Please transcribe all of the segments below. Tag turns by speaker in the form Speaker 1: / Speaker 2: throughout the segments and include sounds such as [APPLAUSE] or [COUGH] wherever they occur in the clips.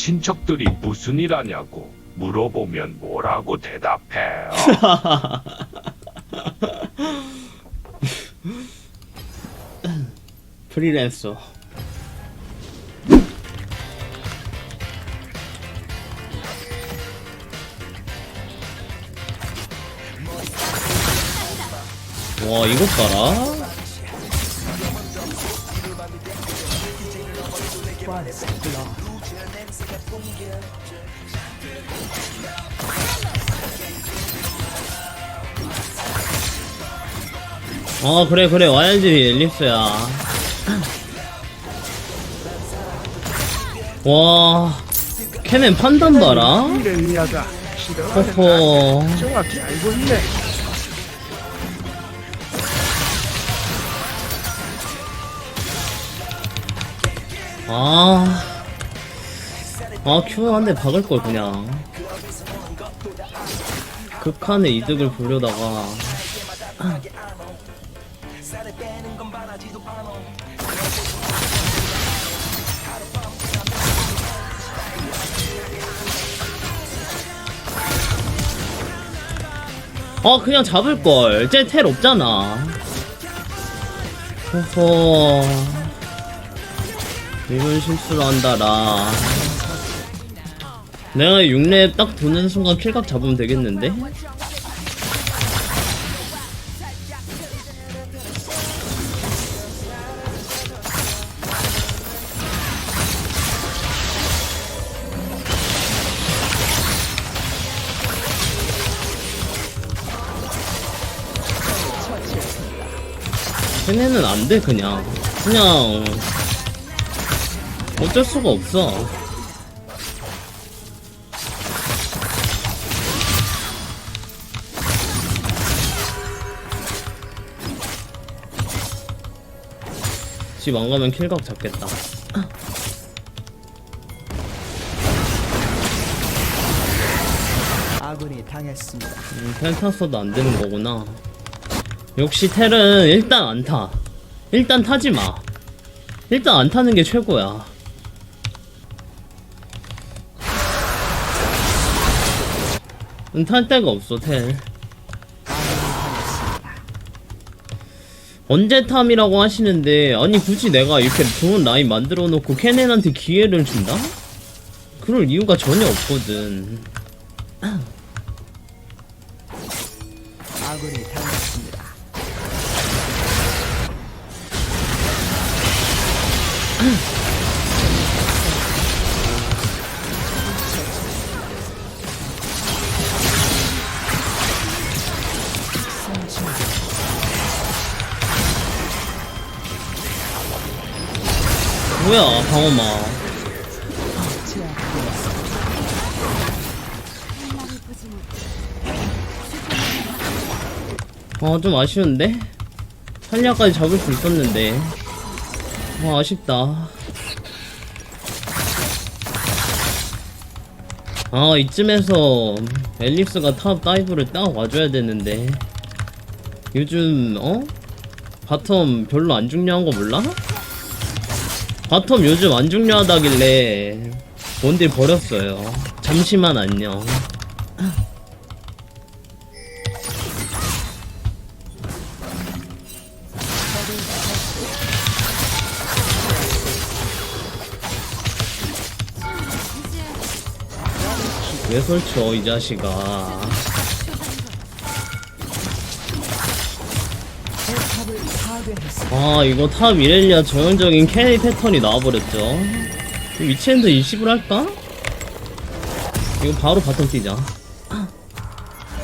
Speaker 1: 친척들이 무슨 일 하냐고 물어보면 뭐라고 대답해요? [LAUGHS]
Speaker 2: 프리랜서. 와, 이것 봐라. 어, 그래, 그래. 와야지, 엘리스야. 와, 캐넨 판단 봐라.
Speaker 3: 날 정확히 알고 있네.
Speaker 2: 아, 아, 큐 한 대 박을 걸, 그냥. 극한의 이득을 보려다가. 아, 그냥 잡을걸. 쟤텔 없잖아. 호호. 이런 실수를 한다라. 내가 6렙 딱 도는 순간 킬각 잡으면 되겠는데? 걔네는 안 돼, 그냥. 그냥. 어쩔 수가 없어. 집 안 가면 킬각 잡겠다.
Speaker 4: 아군이 당했습니다.
Speaker 2: 음, 텔 탔어도 안 되는 거구나. 역시 텔은 일단 안 타. 일단 타지 마. 일단 안 타는 게 최고야. 음, 탈 데가 없어 텔. 언제 탐이라고 하시는데 아니 굳이 내가 이렇게 좋은 라인 만들어 놓고 캐넨한테 기회를 준다? 그럴 이유가 전혀 없거든.
Speaker 4: 아군이 당했습니다.
Speaker 2: 뭐야 방어마. 어, 좀 아쉬운데? 탈리아까지 잡을 수 있었는데. 어, 아쉽다. 아, 이쯤에서 앨리스가 탑 다이브를 딱 와줘야 되는데. 요즘, 어? 바텀 별로 안 중요한 거 몰라? 바텀 요즘 안 중요하다길래 원딜 버렸어요. 잠시만 안녕. 왜 설쳐 이 자식아 아 이거 탑 이렐리아 전형적인 캐리 패턴이 나와버렸죠. 위치엔드 20을 할까? 이거 바로 바텀 뛰자.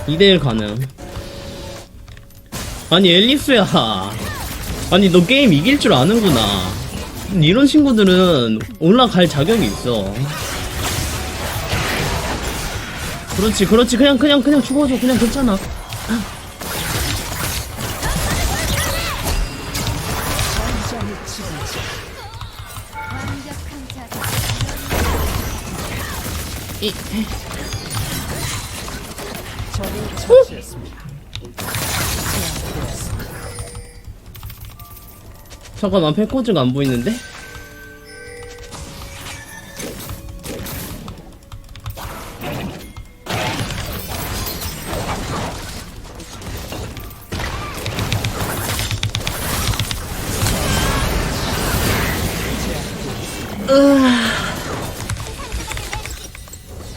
Speaker 2: 2대1 가능. 아니 앨리스야. 아니 너 게임 이길 줄 아는구나. 이런 친구들은 올라갈 자격이 있어. 그렇지 그렇지. 그냥 그냥 그냥 죽어줘. 그냥 괜찮아 이. 잠깐만 패코즈가 안 보이는데?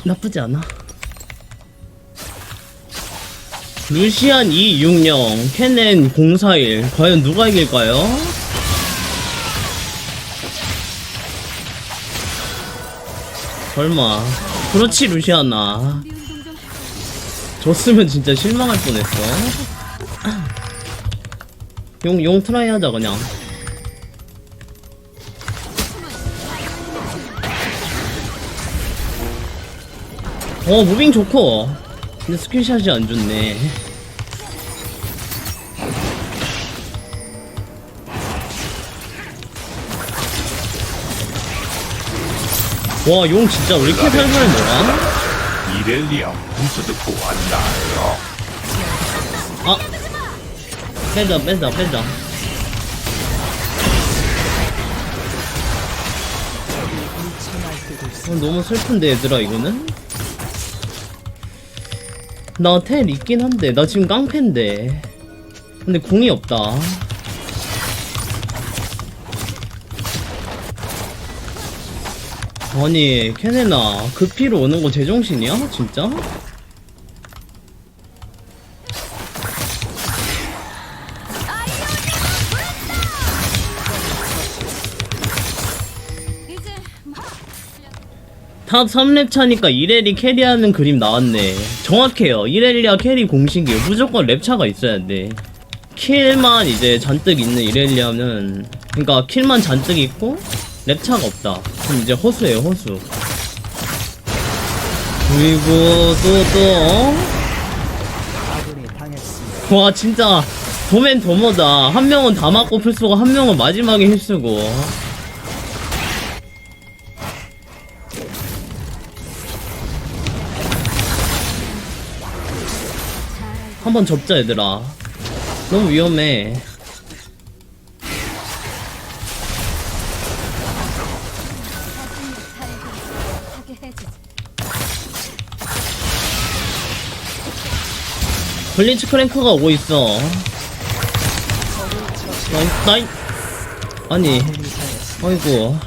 Speaker 2: 나쁘지 않아. 루시안 260, 케넨 041. 과연 누가 이길까요? 설마. 그렇지, 루시아나. 졌으면 진짜 실망할 뻔했어. 용, 용 트라이 하자, 그냥. 어, 무빙 좋고. 근데 스킬샷이 안 좋네. 와, 용 진짜 왜 이렇게 살살 놀아?
Speaker 1: 이렐리아 듣고 왔나요?
Speaker 2: 아! 빼자, 빼자, 빼자. 어, 너무 슬픈데, 얘들아, 이거는? 나 텔 있긴 한데, 나 지금 깡패인데. 근데 공이 없다. 아니, 케네나, 그 피로 오는 거 제정신이야? 진짜? 탑 3렙 차니까 이렐리 캐리하는 그림 나왔네. 정확해요. 이렐리아 캐리 공식이에요. 무조건 랩 차가 있어야 돼. 킬만 이제 잔뜩 있는 이렐리아는, 그니까 킬만 잔뜩 있고, 랩 차가 없다. 그럼 이제 허수예요, 허수. 그리고 또, 또, 어? 와, 진짜, 도맨 도모다. 한 명은 다 맞고 풀쏘고, 한 명은 마지막에 힐쓰고. 한번 접자 얘들아. 너무 위험해. 블리츠 크랭크가 오고 있어. 나이, 나이. 아니 아이고.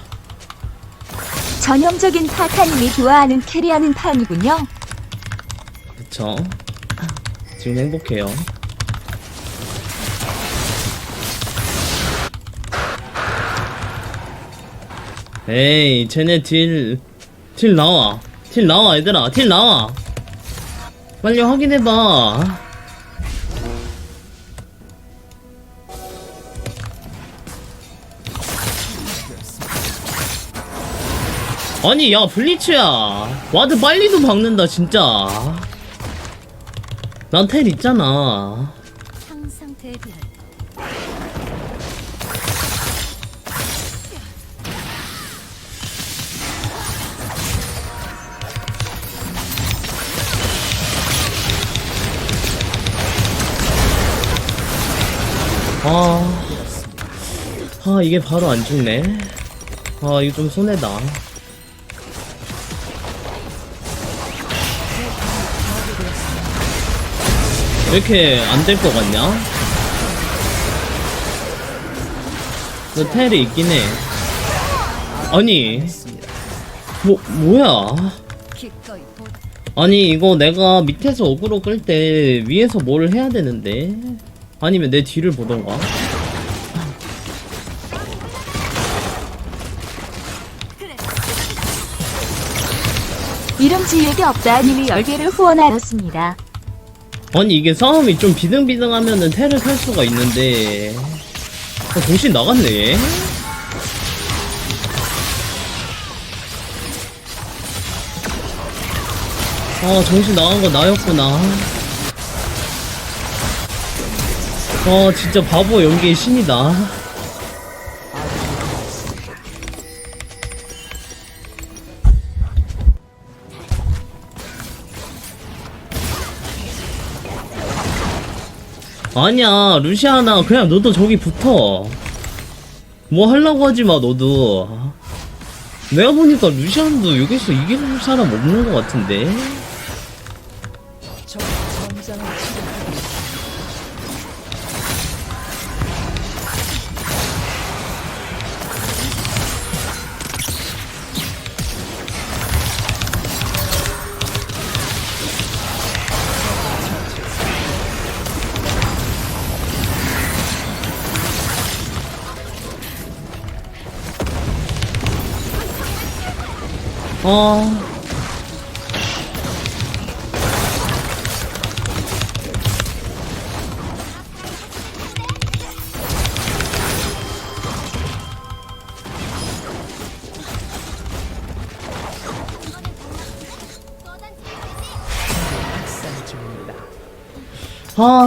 Speaker 5: 전형적인 타타님이 좋아하는 캐리하는 판이군요.
Speaker 2: 그쵸 지금 행복해요. 에이 쟤네 딜, 딜 나와. 딜 나와 얘들아. 딜 나와. 빨리 확인해봐. 아니 야 블리츠야. 와드 빨리 도 박는다 진짜 난 텔 있잖아
Speaker 5: 항상 대비할
Speaker 2: 아, 아 이게 바로 안 죽네. 아 이거 좀 손해다. 왜 이렇게 안 될 것 같냐? 너 텔이 있긴 해. 아니, 뭐 뭐야? 아니 이거 내가 밑에서 어그로 끌 때 위에서 뭘 해야 되는데 아니면 내 뒤를 보던가
Speaker 5: 이름 지우개 없다 님이 열개를 후원하였습니다.
Speaker 2: 아니 이게 싸움이 좀 비등비등하면은 테를 탈 수가 있는데. 어, 정신 나갔네. 얘. 아 정신 나간 거 나였구나. 아 진짜 바보 연기의 신이다 아니야 루시아나 그냥 너도 저기 붙어. 뭐 하려고 하지마 너도. 내가 보니까 루시안도 여기서 이길 사람 없는 것 같은데 아.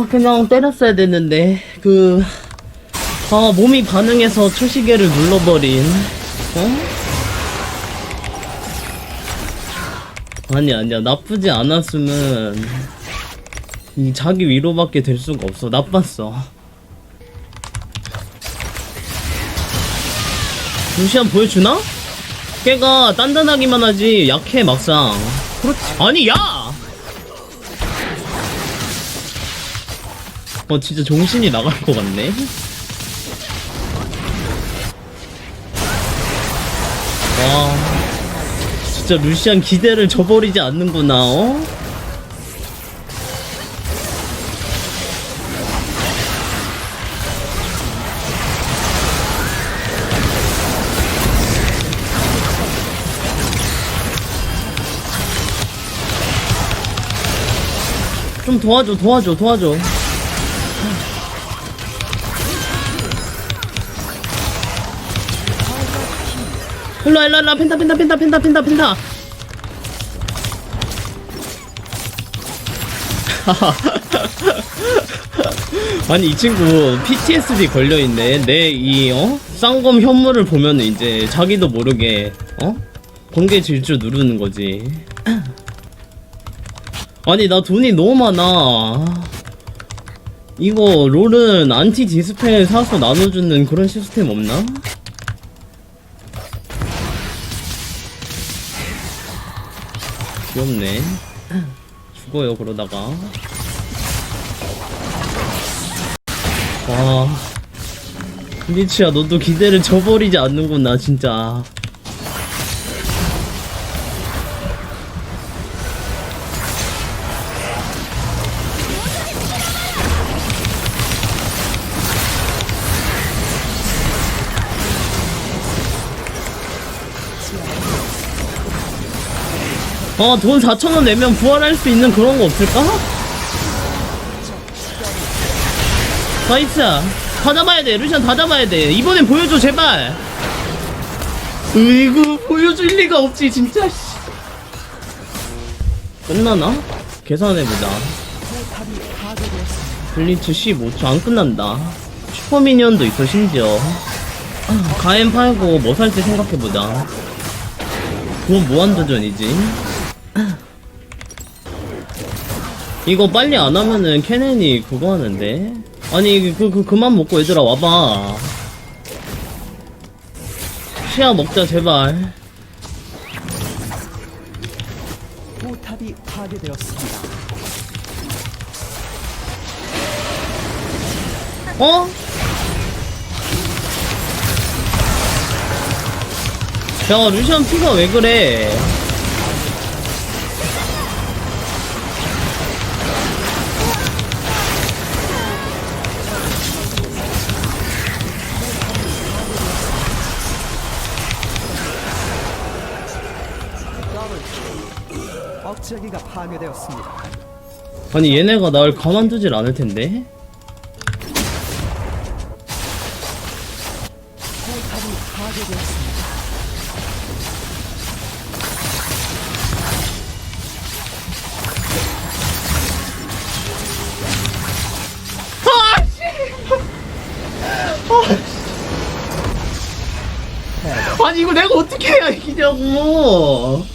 Speaker 2: 그냥 때렸어야 됐는데, 그, 아, 몸이 반응해서 초시계를 눌러버린, 어? 아니, 아니야. 나쁘지 않았으면, 이 자기 위로밖에 될 수가 없어. 나빴어. 루시안 보여주나? 걔가 단단하기만 하지, 약해, 막상. 그렇지. 아니, 야! 어 진짜 정신이 나갈 것 같네. 와 진짜 루시안 기대를 저버리지 않는구나. 어? 좀 도와줘 도와줘 도와줘 일로와 일로와 일로와 펜타 펜타 펜타 펜타 펜타 펜타 [LAUGHS] 아니 이 친구 PTSD 걸려있네 내 이 어? 쌍검 현물을 보면 이제 자기도 모르게 어? 공개 질주 누르는 거지 [CLEARS THROAT] 아니 나 돈이 너무 많아 이거 롤은 안티 디스펠 사서 나눠주는 그런 시스템 없나? 귀엽네. 죽어요, 그러다가. 와. 리치야, 너도 기대를 저버리지 않는구나, 진짜. 어, 돈 4천원 내면 부활할 수 있는 그런 거 없을까? 나이스. 다 잡아야 돼. 루시안 다 잡아야 돼. 이번엔 보여줘, 제발. 으이구, 보여줄 리가 없지, 진짜, 씨. 끝나나? 계산해보자. 블리츠 15초 안 끝난다. 슈퍼미니언도 있어, 심지어. 아, 가엔 팔고 뭐 살지 생각해보자. 그건 무한도전이지. 이거 빨리 안 하면은 케넨이 그거 하는데? 아니, 그, 그, 그만 먹고 얘들아, 와봐. 시야 먹자, 제발.
Speaker 4: 포탑이 파괴되었습니다.
Speaker 2: 어? 야, 루시안 피가 왜 그래?
Speaker 4: 파괴되었습니다.
Speaker 2: 아니, 얘네가 날 가만두질 않을 텐데?
Speaker 4: 포탑이 파괴되었습니다.
Speaker 2: 아니, 이거 내가 어떻게 해야 이기냐고!